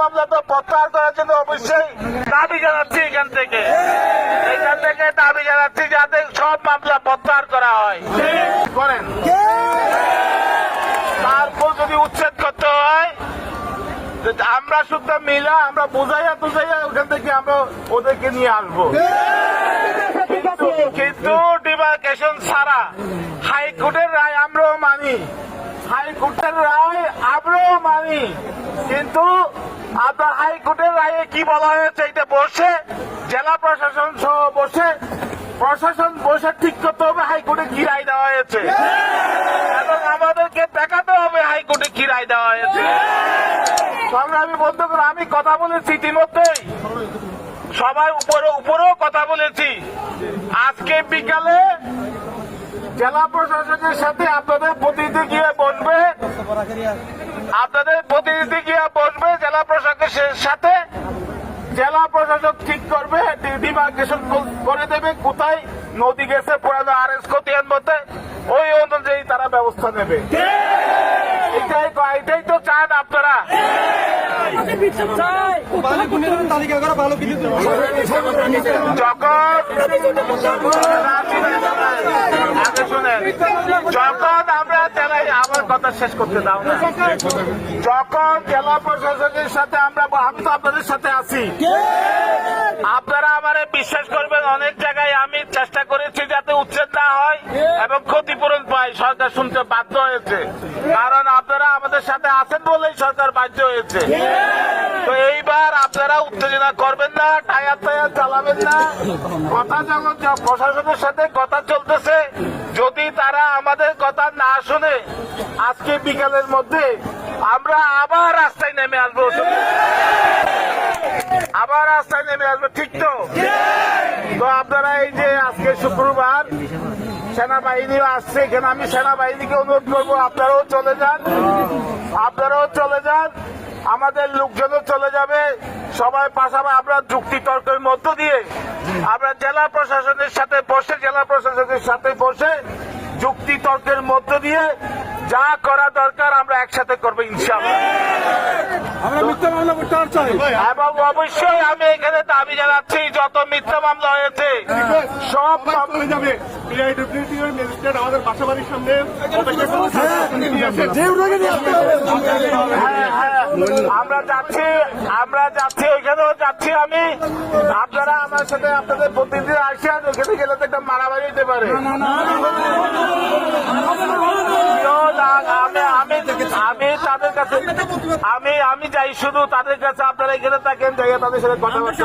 মামলা তো প্রত্যাহার করার জন্য অবশ্যই দাবি জানাচ্ছি এখান থেকে। এখান থেকে দাবি জানাচ্ছি যাতে সব মামলা প্রত্যাহার করা হয়। করেন। তারপর যদি উচ্ছেদ করতে হয় আমরা শুদ্ধ মিলা, আমরা বুঝাইয়া বুঝাইয়া ওখান থেকে আমরা ওদেরকে নিয়ে আসব। কিন্তু ডিমার্কেশন ছাড়া হাইকোর্টের রায় আমরাও মানি। হাইকোর্টের রায় আমরাও মানি। কিন্তু আপনার হাইকোর্টের রায়ে কি বলা হয়েছে এটা বসে, জেলা প্রশাসন সহ বসে, প্রশাসন বসে ঠিক করতে হবে হাইকোর্টে কি রায় দেওয়া হয়েছে। এবং আমাদেরকে দেখাতে হবে হাইকোর্টে কি রায় দেওয়া হয়েছে। সংগ্রামী বন্ধুগণ, আমি কথা বলেছি ইতিমধ্যেই। সবাই উপরে, উপরেও কথা বলেছি। আজকে বিকালে জেলা প্রশাসনের সাথে আপনাদের প্রতিনিধি গিয়ে বসবে। আপনাদের প্রতিনিধি গিয়ে বসবে জেলা প্রশাসনের সাথে। জেলা প্রশাসক ঠিক করবে ডিমার্কেশন করে দেবে কোথায়? নদী গেছে পুরানো আর এস খতিয়ান মধ্যে ওই অনুযায়ী তারা ব্যবস্থা নেবে। এটাই এটাই তো চান আপনারা। ভালো যখন যখন আমরা জেলায় আমার কথা শেষ করতে দাও যখন জেলা প্রশাসনের সাথে আমরা আমি আপনাদের সাথে আছি, আপনারা আমারে বিশ্বাস করবেন, অনেক জায়গায় আমি চেষ্টা করেছি যাতে উচ্ছেদ না হয় এবং ক্ষতিপূরণ পাই সরকার শুনতে বাধ্য হয়েছে। কারণ আপনারা আমাদের সাথে আছেন বলেই সরকার বাধ্য হয়েছে। তো এইবার আপনারা উত্তেজনা করবেন না, টায়ার টায়ার চালাবেন না। কথা যখন য- প্রশাসনের সাথে কথা চলতেছে, যদি তারা আমাদের কথা না শুনে, আজকে বিকালের মধ্যে আমরা আবার রাস্তায় নেমে আসব। আবার রাস্তায় নেমে আসব, ঠিক তো? তো আপনারা এই যে আজকে শুক্রবার, সেনাবাহিনীও আসছে, এখানে আমি সেনাবাহিনীকে অনুরোধ করব, আপনারাও চলে যান। আপনারাও চলে যান। আমাদের লোকজনও চলে যাবে। সবাই পাশাপাশি আমরা যুক্তি তর্কের মধ্য দিয়ে আমরা জেলা প্রশাসনের সাথে বসে, জেলা প্রশাসনের সাথে বসে যুক্তি তর্কের মধ্য দিয়ে যা করা দরকার আমরা একসাথে করব ইনশাআল্লাহ। আমরা মিথ্যা মামলা চাই এবং অবশ্যই আমি এখানে দাবি জানাচ্ছি যত মিথ্যা মামলা হয়েছে সব মামলা চলে যাবে আমাদের সামনে হ্যাঁ, হ্যাঁ, আমরা যাচ্ছি আমরা যাচ্ছি ওইখানেও যাচ্ছি আমি আপনারা আমার সাথে আপনাদের প্রতিদিন আসেন ওখানে গেলে তো একটা মারামারি হতে পারে তাদের কাছে আমি আমি যাই শুধু তাদের কাছে আপনারা এখানে থাকেন যাই তাদের সাথে কথাবার্তা